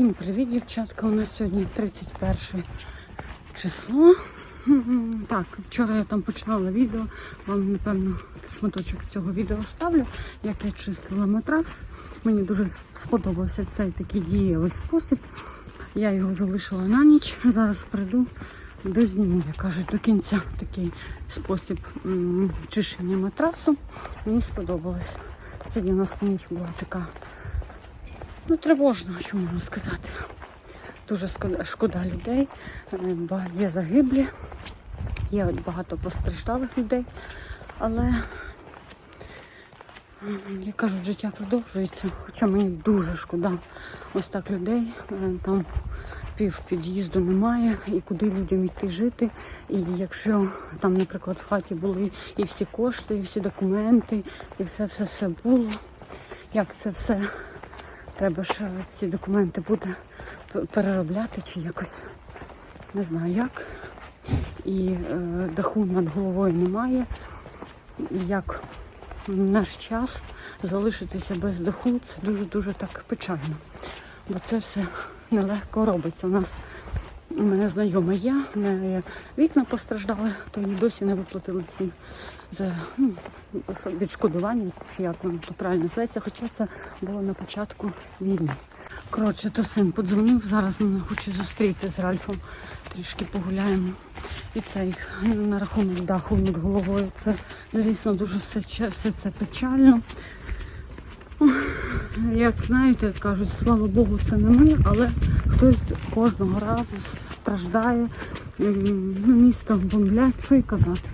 Всім привіт, дівчатка. У нас сьогодні 31 число. Так, вчора я там починала відео. Вам, напевно, шматочок цього відео ставлю, як я чистила матрас. Мені дуже сподобався цей такий дієвий спосіб. Я його залишила на ніч. Зараз прийду, дозніму, як кажуть, до кінця такий спосіб чищення матрасу. Мені сподобалось. Сьогодні у нас ніч була така Ну, тривожно, що можна сказати. Дуже шкода, людей. Е, Є загиблі, є багато постраждалих людей, але, як кажуть, життя продовжується. Хоча мені дуже шкода ось так людей. Е, Там пів під'їзду немає, і куди людям йти жити. І якщо там, наприклад, в хаті були і всі кошти, і всі документи, і все-все-все було. Як це все Треба ж ці документи буде переробляти чи якось не знаю як. І е, даху над головою немає. Як наш час залишитися без даху, це дуже-дуже так печально. Бо це все нелегко робиться. У нас у мене знайома є, вікна постраждали, то їй досі не виплатили ці за ну, відшкодування, чи як воно то правильно зветься, хоча це було на початку війни. Коротше, то син подзвонив, зараз мене хоче зустріти з Ральфом. Трішки погуляємо. І цей на рахунок даху над головою. Це, звісно, дуже все, все це печально. Як знаєте, кажуть, слава Богу, це не ми, але хтось кожного разу страждає. Ну, місто бомблять, що й казати.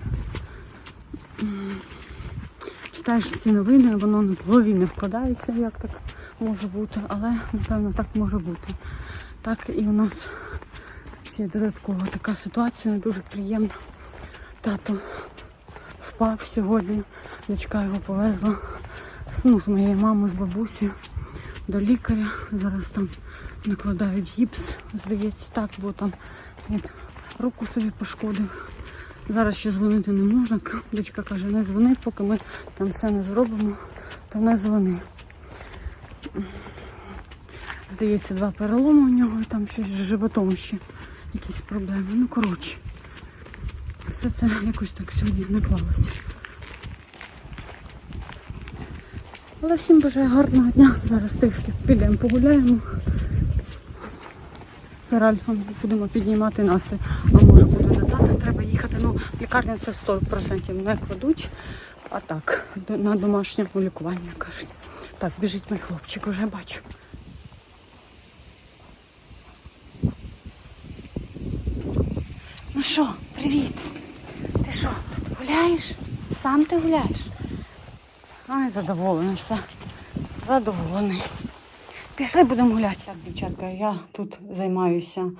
Читаєш ці новини, воно в голові не вкладається, як так може бути, але напевно так може бути. Так і у нас ще додаткова така ситуація, не дуже приємна. Тато впав сьогодні, дочка його повезла ну, з моєю мамою, з бабусею до лікаря. Зараз там накладають гіпс, здається, так, бо там руку собі пошкодив. Зараз ще дзвонити не можна. Дочка каже, не дзвони, поки ми там все не зробимо, то не дзвони. Здається, два переломи у нього, і там щось з животом ще якісь проблеми. Ну, коротше, все це якось так сьогодні наклалося. Але всім бажаю гарного дня. Зараз трішки підемо погуляємо. За Ральфом будемо піднімати настрій. А може буде додати, треба їхати. Ну, в лікарню це 100% не кладуть. А так, на домашньому лікуванні кажуть. Так, біжить мій хлопчик, вже бачу. Ну що, привіт. Ти що, гуляєш? Сам ти гуляєш? Ай, задоволений все. Задоволений. Пішли будемо гуляти. Так, дівчатка, я тут займаюся,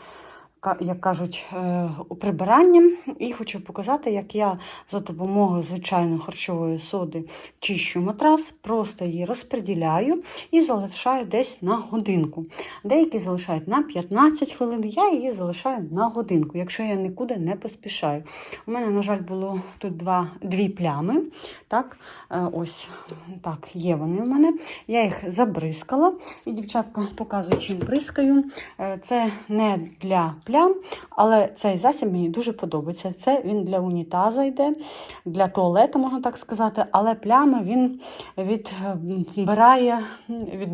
як кажуть, е, прибиранням і хочу показати, як я за допомогою звичайної харчової соди чищу матрас, просто її розподіляю і залишаю десь на годинку. Деякі залишають на 15 хвилин, я її залишаю на годинку, якщо я нікуди не поспішаю. У мене, на жаль, було тут два, дві плями. Так, е, ось так, є вони у мене. Я їх забризкала. І, дівчатка, показую, чим бризкаю. Е, Це не для плям, але цей засіб мені дуже подобається. Це він для унітаза йде, для туалету, можна так сказати, але плями він відбирає, від,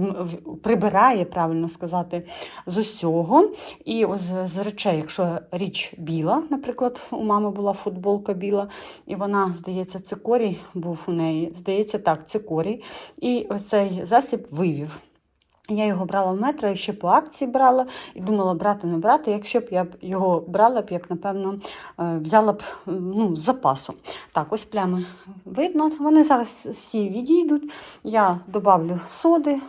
прибирає, правильно сказати, з усього. І ось з речей, якщо річ біла, наприклад, у мами була футболка біла, і вона, здається, цикорій був у неї. Здається, так, цикорій. І ось цей засіб вивів. Я його брала в метро, і ще по акції брала, і думала брати, не брати. Якщо б я б його брала, б я б, напевно, е, взяла б ну, з запасу. Так, ось плями видно. Вони зараз всі відійдуть. Я додавлю соди,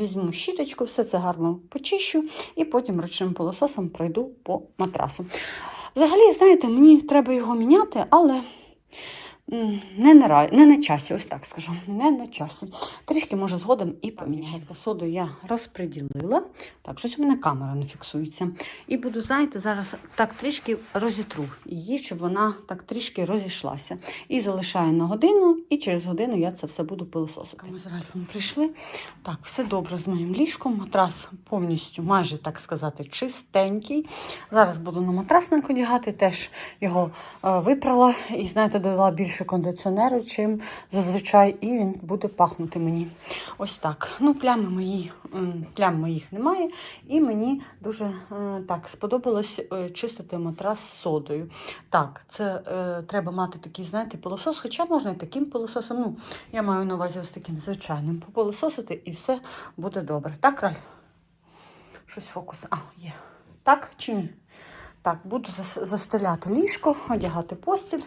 візьму щіточку, все це гарно почищу, і потім ручним пилососом пройду по матрасу. Взагалі, знаєте, мені треба його міняти, але не на, не на часі, ось так скажу. Не на часі. Трішки може згодом і поміняти. Соду я розподілила. Так, щось у мене камера не фіксується. І буду, знаєте, зараз так трішки розітру її, щоб вона так трішки розійшлася. І залишаю на годину, і через годину я це все буду пилососити. Ми з Ральфом прийшли. Так, все добре з моїм ліжком. Матрас повністю, майже так сказати, чистенький. Зараз буду на матрасник одягати, теж його е, випрала і, знаєте, додала більше кондиціонеру, чим зазвичай, і він буде пахнути мені. Ось так. Ну, плями мої, плям моїх немає, і мені дуже е, так сподобалось е, чистити матрас содою. Так, це е, треба мати такий, знаєте, пилосос, хоча можна і таким пилососом. Ну, я маю на увазі ось таким звичайним попилососити, і все буде добре. Так, Ральф? Щось фокус. А, є. Так чи ні? Так, буду застеляти ліжко, одягати постіль.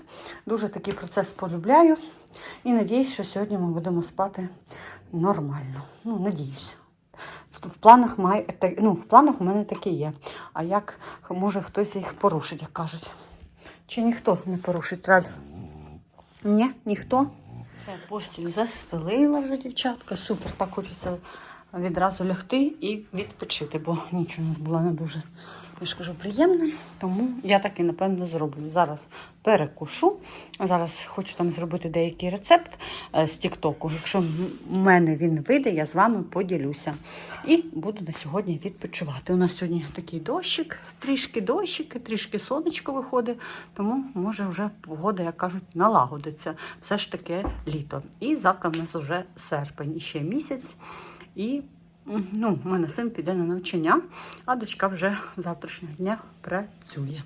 Дуже такий процес полюбляю. І надіюсь, що сьогодні ми будемо спати нормально. Ну, надіюсь. В, планах має, ну, в планах у мене таке є. А як може хтось їх порушить, як кажуть? Чи ніхто не порушить раль? Ні, ніхто. Все, постіль застелила вже дівчатка. Супер, так хочеться відразу лягти і відпочити, бо ніч у нас була не дуже, я ж кажу, приємна. Тому я так і напевно зроблю. Зараз перекушу. Зараз хочу там зробити деякий рецепт е, з Тіктоку. Якщо в мене він вийде, я з вами поділюся. І буду на сьогодні відпочивати. У нас сьогодні такий дощик, трішки дощик, трішки сонечко виходить, тому може вже погода, як кажуть, налагодиться. Все ж таки літо. І завтра в нас вже серпень, ще місяць. І ну, у мене син піде на навчання, а дочка вже завтрашнього дня працює.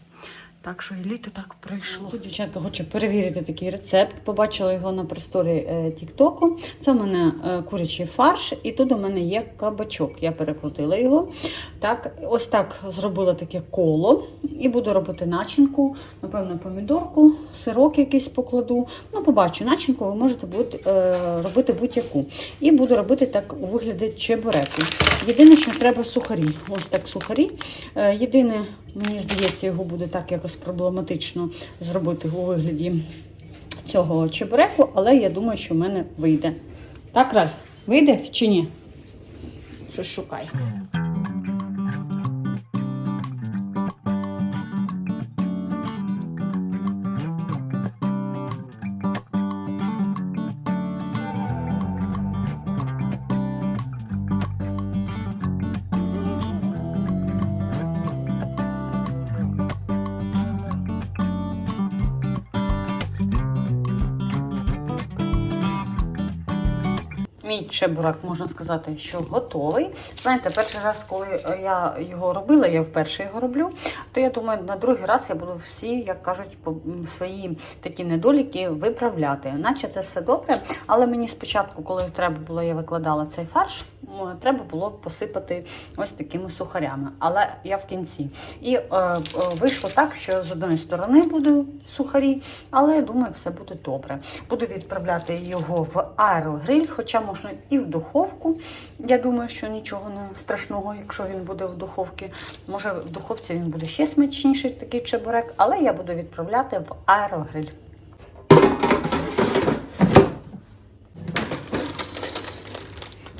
Так що і літо так пройшло. Тут дівчатка хоче перевірити такий рецепт. Побачила його на просторі е, Тіктоку. Це в мене е, курячий фарш, і тут у мене є кабачок. Я перекрутила його. Так, ось так зробила таке коло і буду робити начинку. Напевно, помідорку, сирок якийсь покладу. Ну, побачу, начинку ви можете будь, е, робити будь-яку. І буду робити так у вигляді чебуреку. Єдине, що треба сухарі. Ось так сухарі. Єдине, мені здається, його буде так якось проблематично зробити у вигляді цього чебуреку, але я думаю, що в мене вийде. Так, Ральф, вийде чи ні? Щось шукай. Мій чебурак, можна сказати, що готовий. Знаєте, перший раз, коли е, я його робила, я вперше його роблю, то я думаю, на другий раз я буду всі, як кажуть, свої такі недоліки виправляти. Наче це все добре, але мені спочатку, коли треба було, я викладала цей фарш, треба було посипати ось такими сухарями. Але я в кінці. І е, е, вийшло так, що з одної сторони буде сухарі, але я думаю, все буде добре. Буду відправляти його в аерогриль, хоча можна і в духовку. Я думаю, що нічого не страшного, якщо він буде в духовці. Може, в духовці він буде ще смачніший, такий чебурек, але я буду відправляти в аерогриль.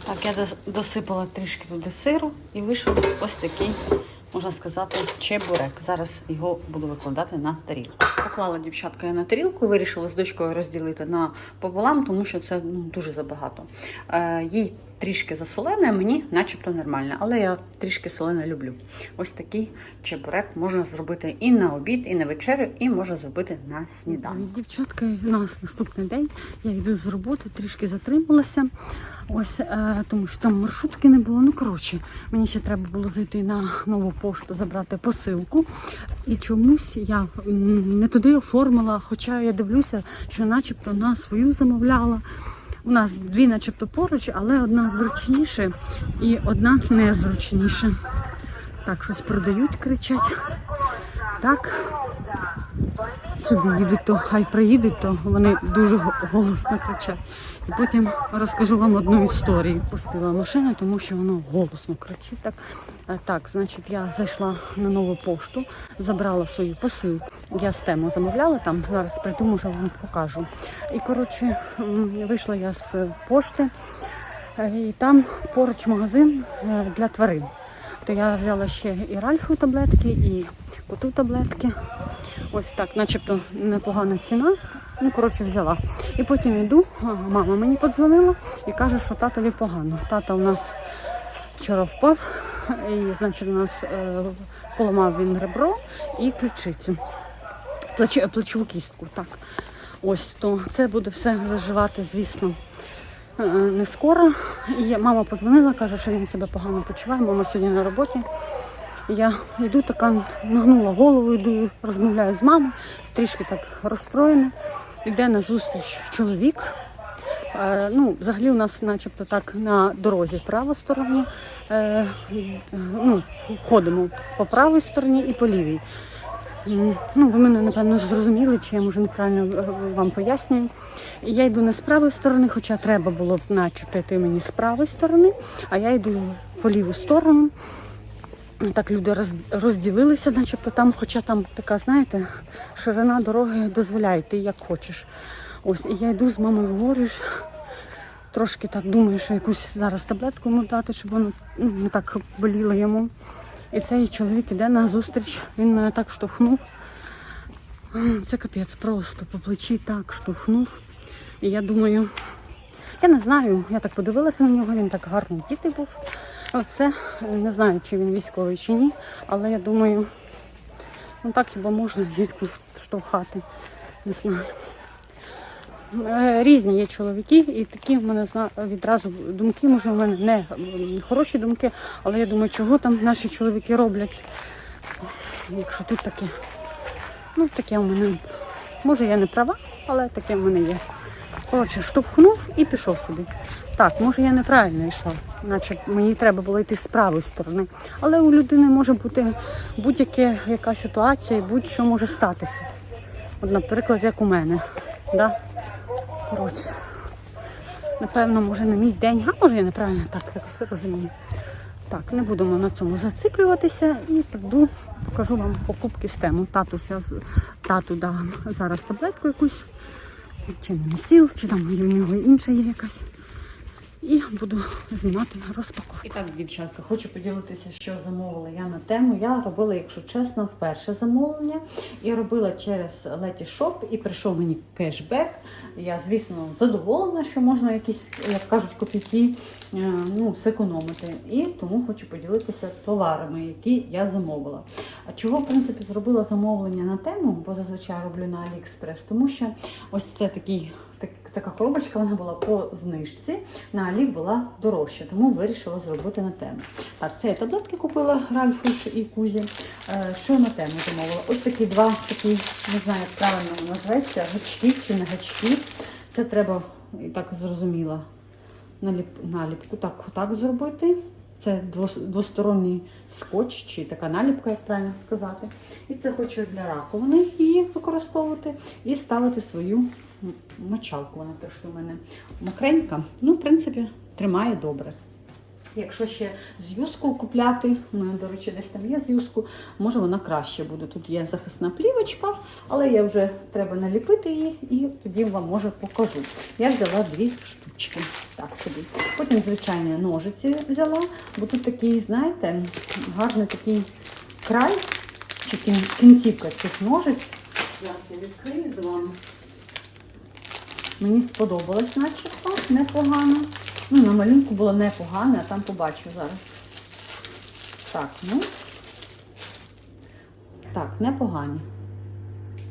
Так, я досипала трішки туди сиру і вийшов ось такий, можна сказати, чебурек. Зараз його буду викладати на тарілку. Поклала дівчатка я на тарілку, вирішила з дочкою розділити на пополам, тому що це ну, дуже забагато. Е, їй трішки засолене, мені начебто нормально, але я трішки солене люблю. Ось такий чебурек можна зробити і на обід, і на вечерю, і можна зробити на сніданок. Дівчатка, у нас наступний день. Я йду з роботи, трішки затрималася. Ось е, тому що там маршрутки не було. Ну коротше, мені ще треба було зайти на нову пошту, забрати посилку. І чомусь я не туди оформила, хоча я дивлюся, що начебто на свою замовляла. У нас дві начебто поруч, але одна зручніше і одна незручніше. Так, щось продають, кричать. Так. Сюди їдуть, то хай приїдуть, то вони дуже голосно кричать. І потім розкажу вам одну історію. Пустила машину, тому що воно голосно кричить. Так, Е, так значить, я зайшла на нову пошту, забрала свою посилку. Я з тему замовляла там. Зараз прийду, може вам покажу. І коротше, вийшла я з пошти, е, і там поруч магазин е, для тварин. То я взяла ще і Ральфу таблетки, і коту таблетки. Ось так, начебто непогана ціна. Ну, коротше, взяла. І потім йду, мама мені подзвонила і каже, що татові погано. Тата у нас вчора впав, і, значить, у нас е, поламав він ребро і ключицю. Плече, плечову кістку, так. Ось, то це буде все заживати, звісно, не скоро. І мама подзвонила, каже, що він себе погано почуває. Мама сьогодні на роботі. Я йду така, нагнула голову, йду, розмовляю з мамою, трішки так розстроєна. Йде на зустріч чоловік. Е, ну, взагалі у нас начебто так на дорозі правій стороні. Е, ну, ходимо по правій стороні і по лівій. Ну, ви мене, напевно, зрозуміли, чи я може неправильно е, вам пояснюю. Я йду не з правої сторони, хоча треба було б начебто йти мені з правої сторони, а я йду по ліву сторону. Так люди розділилися, начебто там, хоча там така, знаєте, ширина дороги дозволяє, ти як хочеш. Ось, і я йду з мамою говорю, трошки так думаю, що якусь зараз таблетку йому дати, щоб воно ну, не так боліло йому. І цей чоловік іде на зустріч, він мене так штовхнув. Це капець просто по плечі так штовхнув. І я думаю, я не знаю, я так подивилася на нього, він так гарно дітей був. Оце не знаю, чи він військовий чи ні, але я думаю, ну так хіба можна дітку штовхати. Не знаю. Е, Різні є чоловіки, і такі в мене відразу думки, може, в мене не хороші думки, але я думаю, чого там наші чоловіки роблять, якщо тут таке. Ну, таке в мене. Може, я не права, але таке в мене є. Коротше, штовхнув і пішов собі. Так, може я неправильно йшла, наче мені треба було йти з правої сторони. Але у людини може бути будь-яка яка ситуація, будь-що може статися. От, наприклад, як у мене. Да? Коротше, напевно, може не мій день, а може я неправильно так якось розумію. Так, не будемо на цьому зациклюватися і піду, покажу вам покупки з тему. Тату, зараз, тату дам зараз таблетку якусь, чи не сіл, чи там в нього інша є якась. І буду знімати розпаковку. І так, дівчатка, хочу поділитися, що замовила я на тему. Я робила, якщо чесно, вперше замовлення. І робила через Letysshop і прийшов мені кешбек. Я, звісно, задоволена, що можна якісь, як кажуть, копійки е, ну, зекономити. І тому хочу поділитися товарами, які я замовила. А чого, в принципі, зробила замовлення на тему, бо зазвичай роблю на AliExpress, тому що ось це такий. так- Така коробочка вона була по знижці, на Алі була дорожча, тому вирішила зробити на тему. Так, це я таблетки купила Ральфуш і Кузі. Е, Що на тему замовила? Ось такі два, такі, не знаю, як правильно називається, гачки чи не гачки. Це треба, і так зрозуміла, наліп, наліпку так, так зробити. Це двосторонній скотч чи така наліпка, як правильно сказати. І це хочу для раковини її використовувати і ставити свою мочалку. Вона теж у мене мокренька. Ну, в принципі, тримає добре. Якщо ще з купляти, у мене, до речі, десь там є з може вона краще буде. Тут є захисна плівочка, але я вже треба наліпити її і тоді вам може покажу. Я взяла дві штучки. Так собі. Потім, звичайно, ножиці взяла, бо тут такий, знаєте, гарний такий край чи кінцівка цих ножиць. Я відкрию з вами. Мені сподобалось начебто, непогано. Ну, на малюнку було непогано, а там побачу зараз. Так, ну. Так, непогані.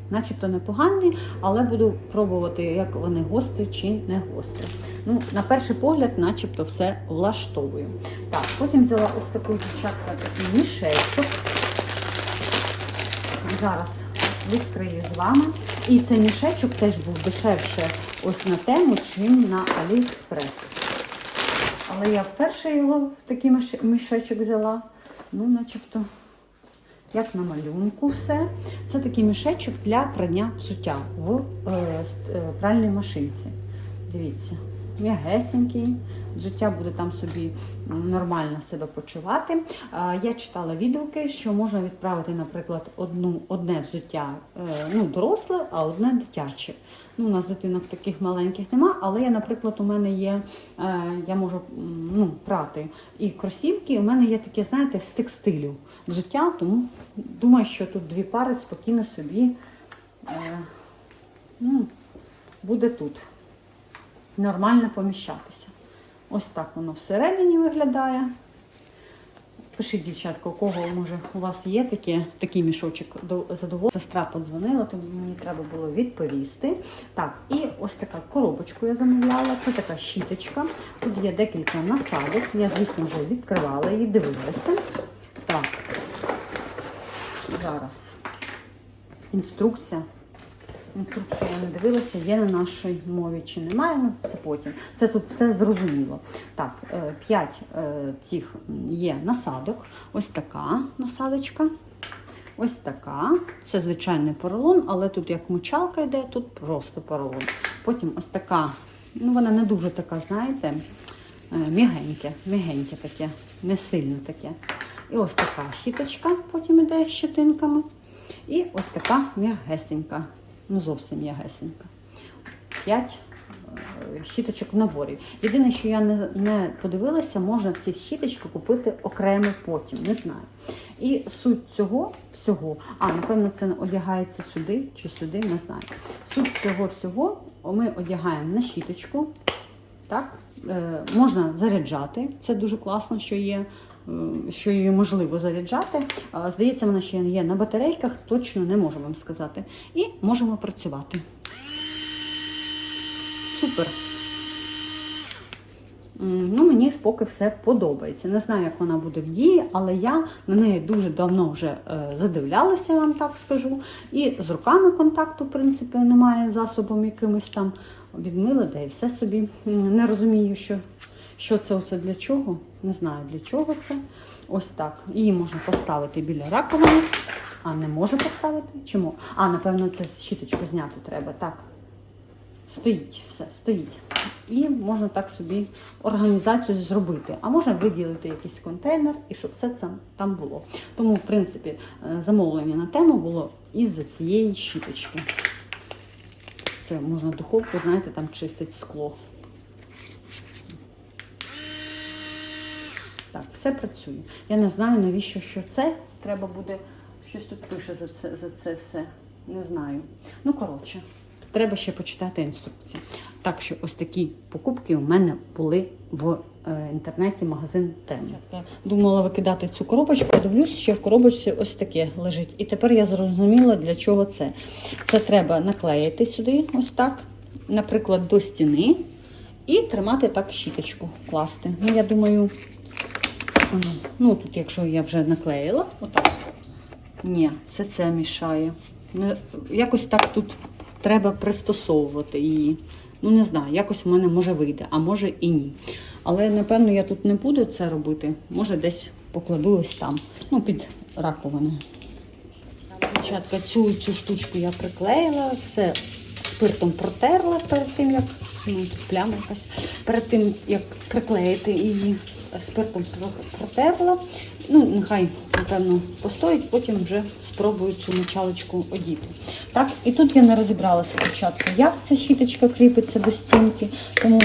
Начебто непогані, але буду пробувати, як вони гострі чи не гострі. Ну, на перший погляд, начебто, все влаштовую. Так, потім взяла ось таку дівчатка, такий мішечок. Зараз відкрию з вами. І цей мішечок теж був дешевше ось на тему, чим на AliExpress. Але я вперше його такий мішечок взяла. Ну, начебто як на малюнку все. Це такий мішечок для прання взуття в е, е, пральній машинці. Дивіться, м'ягесенький, взуття буде там собі нормально себе почувати. Я читала відгуки, що можна відправити, наприклад, одну, одне взуття е, ну, доросле, а одне дитяче. Ну, у нас дитинок таких маленьких нема, але я, наприклад, у мене є, е, я можу ну, прати і кросівки, і у мене є таке, знаєте, з текстилю взуття, тому думаю, що тут дві пари спокійно собі е, ну, буде тут нормально поміщатися. Ось так воно всередині виглядає. Пишіть, дівчатка, у кого може у вас є таке, такий мішочок задоволення. Сестра подзвонила, тому мені треба було відповісти. Так, і ось така коробочку я замовляла. Це така щіточка. Тут є декілька насадок. Я, звісно, вже відкривала її, дивилася. Так, зараз інструкція. Інструкцію я не дивилася, є на нашій мові чи немає, ну це потім. Це тут все зрозуміло. Так, 5 цих є насадок. Ось така насадочка. Ось така. Це звичайний поролон, але тут як мочалка йде, тут просто поролон. Потім ось така, ну вона не дуже така, знаєте, е, м'ягеньке, м'ягеньке таке, не сильно таке. І ось така щіточка, потім йде з щетинками. І ось така м'ягесенька, ну зовсім м'ягесенька. П'ять е, щіточок в наборі. Єдине, що я не, не подивилася, можна ці щіточки купити окремо потім, не знаю. І суть цього всього, а напевно, це одягається сюди чи сюди, не знаю. Суть цього всього ми одягаємо на щіточку. Так? Е, можна заряджати, це дуже класно, що є, що її можливо заряджати. Здається, вона ще є на батарейках, точно не можу вам сказати. І можемо працювати. Супер. Ну, мені поки все подобається. Не знаю, як вона буде в дії, але я на неї дуже давно вже е, задивлялася, я вам так скажу. І з руками контакту, в принципі, немає засобом якимось там відмила, де і все собі. Не розумію, що, що це оце для чого. Не знаю для чого це. Ось так. Її можна поставити біля раковини, а не можу поставити. Чому? А, напевно, це щіточку зняти треба. Так. Стоїть, все, стоїть. І можна так собі організацію зробити. А можна виділити якийсь контейнер і щоб все це там було. Тому, в принципі, е, замовлення на тему було із-за цієї щіточки. Це можна духовку, знаєте, там чистить скло. Так, все працює. Я не знаю, навіщо що це. Треба буде. Щось тут пише за це, за це все. Не знаю. Ну, коротше, треба ще почитати інструкцію. Так що ось такі покупки у мене були в е, інтернеті магазин Тем. Я думала викидати цю коробочку, дивлюсь, що в коробочці ось таке лежить. І тепер я зрозуміла, для чого це. Це треба наклеїти сюди, ось так, наприклад, до стіни, і тримати так щіточку, класти. Ну, я думаю, Ага. Ну, тут, якщо я вже наклеїла, отак. Ні, це це мішає. Якось так тут треба пристосовувати її. Ну, не знаю, якось в мене може вийде, а може і ні. Але, напевно, я тут не буду це робити. Може, десь покладу ось там, ну, під раковиною. Дівчатка, цю, цю штучку я приклеїла, все спиртом протерла перед тим, як ну, тут пляма якась, перед тим, як приклеїти її спиртом про- протерла. Ну, нехай, напевно, постоїть, потім вже спробую цю мочалочку одіти. Так, і тут я не розібралася спочатку, як ця щіточка кріпиться до стінки, тому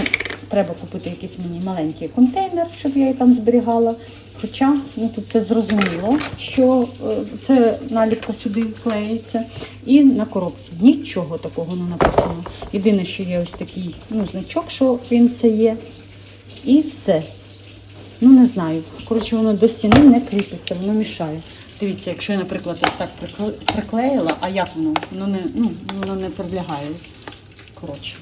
треба купити якийсь мені маленький контейнер, щоб я її там зберігала. Хоча ну, тут це зрозуміло, що е, це наліпка сюди клеїться. І на коробці нічого такого не написано. Єдине, що є ось такий ну, значок, що він це є. І все. Ну, не знаю. Коротше, воно до стіни не кріпиться, воно мішає. Дивіться, якщо я, наприклад, ось так приклеїла, а як воно? Воно не, ну, воно не пролягає. Коротше.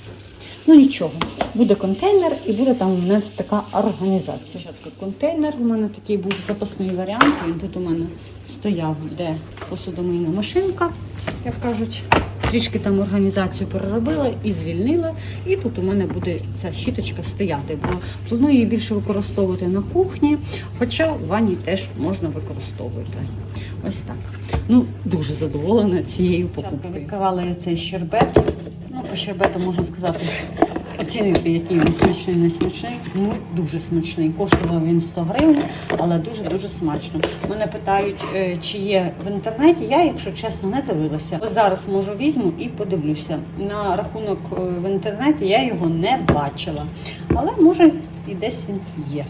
Ну нічого, буде контейнер і буде там у мене така організація. Спочатку контейнер, у мене такий був запасний варіант. Він тут у мене стояв, де посудомийна машинка, як кажуть. Трішки там організацію переробила і звільнила. І тут у мене буде ця щіточка стояти, бо планую її більше використовувати на кухні, хоча в ванні теж можна використовувати. Ось так. Ну, дуже задоволена цією покупкою. Відкривала я цей щербет. Ну, по щербету можна сказати, оцінити, який він смачний, не смачний. Ну, дуже смачний. Коштував він 100 гривень, але дуже-дуже смачно. Мене питають, е, чи є в інтернеті. Я, якщо чесно, не дивилася. Зараз можу візьму і подивлюся. На рахунок е, в інтернеті я його не бачила. Але може і десь він є.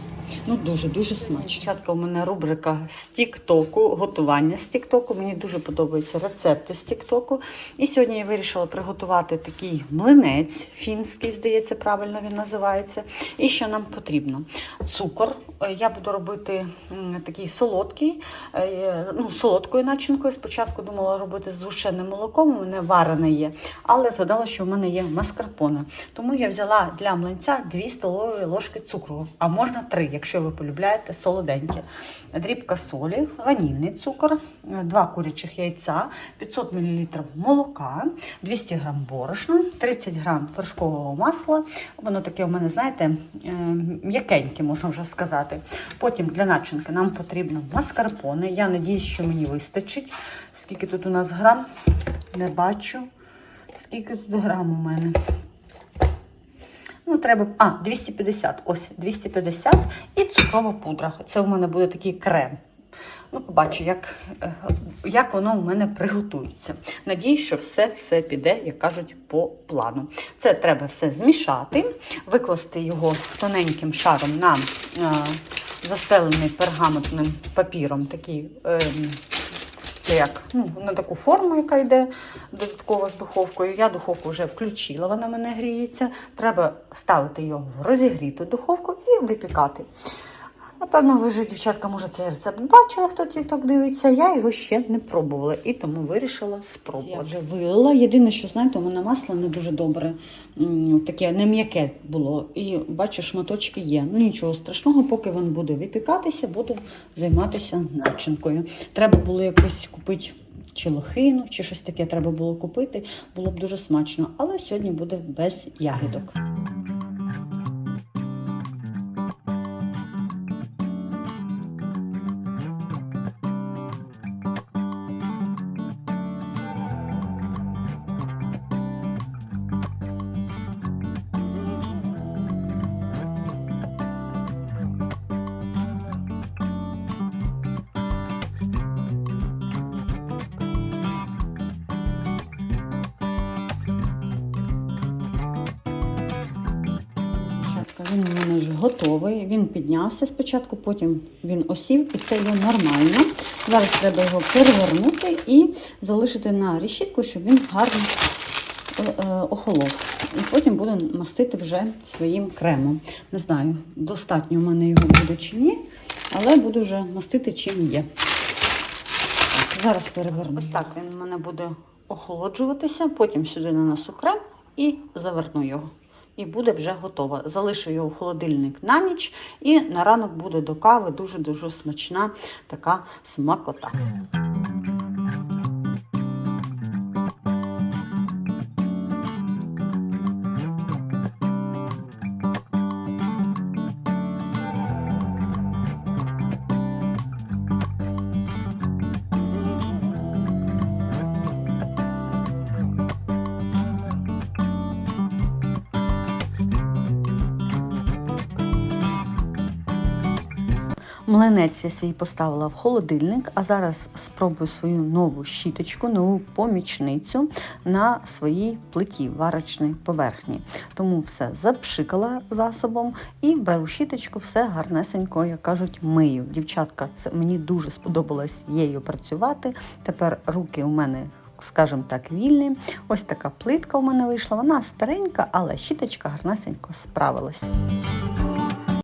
Ну, дуже дуже смачно. Дівчатка, у мене рубрика з Тіктоку, готування з Тіктоку. Мені дуже подобаються рецепти з Тіктоку. І сьогодні я вирішила приготувати такий млинець фінський, здається, правильно він називається. І що нам потрібно? Цукор. Е, Я буду робити такий солодкий, е, ну, солодкою начинкою. Спочатку думала робити з згущеним молоком, у мене варене є, але згадала, що в мене є маскарпоне. Тому я взяла для млинця 2 столові ложки цукру, а можна 3, якщо ви полюбляєте солоденьке. Дрібка солі, ванільний цукор, 2 курячих яйця, 500 мл молока, 200 г борошна, 30 г вершкового масла. Воно таке у мене, знаєте, е, м'якеньке, можна вже сказати. Потім для начинки нам потрібно маскарпоне. Я надіюсь, що мені вистачить. Скільки тут у нас грам? Не бачу. Скільки тут грам у мене? Ну, треба. А, 250. Ось 250 і цукрова пудра. Це у мене буде такий крем. Ну, побачу, як, е, як воно у мене приготується. Надіюсь, що все, все піде, як кажуть, по плану. Це треба все змішати, викласти його тоненьким шаром на е, застелений пергаментним папіром. Такий, е, це як ну, на таку форму, яка йде додатково з духовкою. Я духовку вже включила, вона мене гріється. Треба ставити його в розігріту духовку і випікати. Напевно, ви вже, дівчатка, може, цей рецепт бачили, хто тік дивиться. Я його ще не пробувала і тому вирішила спробувати. Я вже вилила. Єдине, що знаєте, у мене масло не дуже добре, таке не м'яке було. І бачу, шматочки є. Ну нічого страшного, поки він буде випікатися, буду займатися начинкою. Треба було якось купити. Чи лохину, чи щось таке треба було купити, було б дуже смачно. Але сьогодні буде без ягідок. Піднявся спочатку, потім він осів, і це є нормально. Зараз треба його перевернути і залишити на решітку, щоб він гарно е, е, охолов. І потім буду мастити вже своїм кремом. Не знаю, достатньо в мене його буде чи ні, але буду вже мастити чим є. Так, зараз переверну. Ось так він у мене буде охолоджуватися, потім сюди нанесу крем і заверну його. І буде вже готова. Залишу його в холодильник на ніч, і на ранок буде до кави дуже-дуже смачна така смакота. Млинець я свій поставила в холодильник, а зараз спробую свою нову щіточку, нову помічницю на своїй плиті варочній поверхні. Тому все запшикала засобом і беру щіточку, все гарнесенько, як кажуть, мию. Дівчатка, це мені дуже сподобалось її працювати. Тепер руки у мене. Скажімо так, вільні. Ось така плитка у мене вийшла. Вона старенька, але щіточка гарнесенько справилась.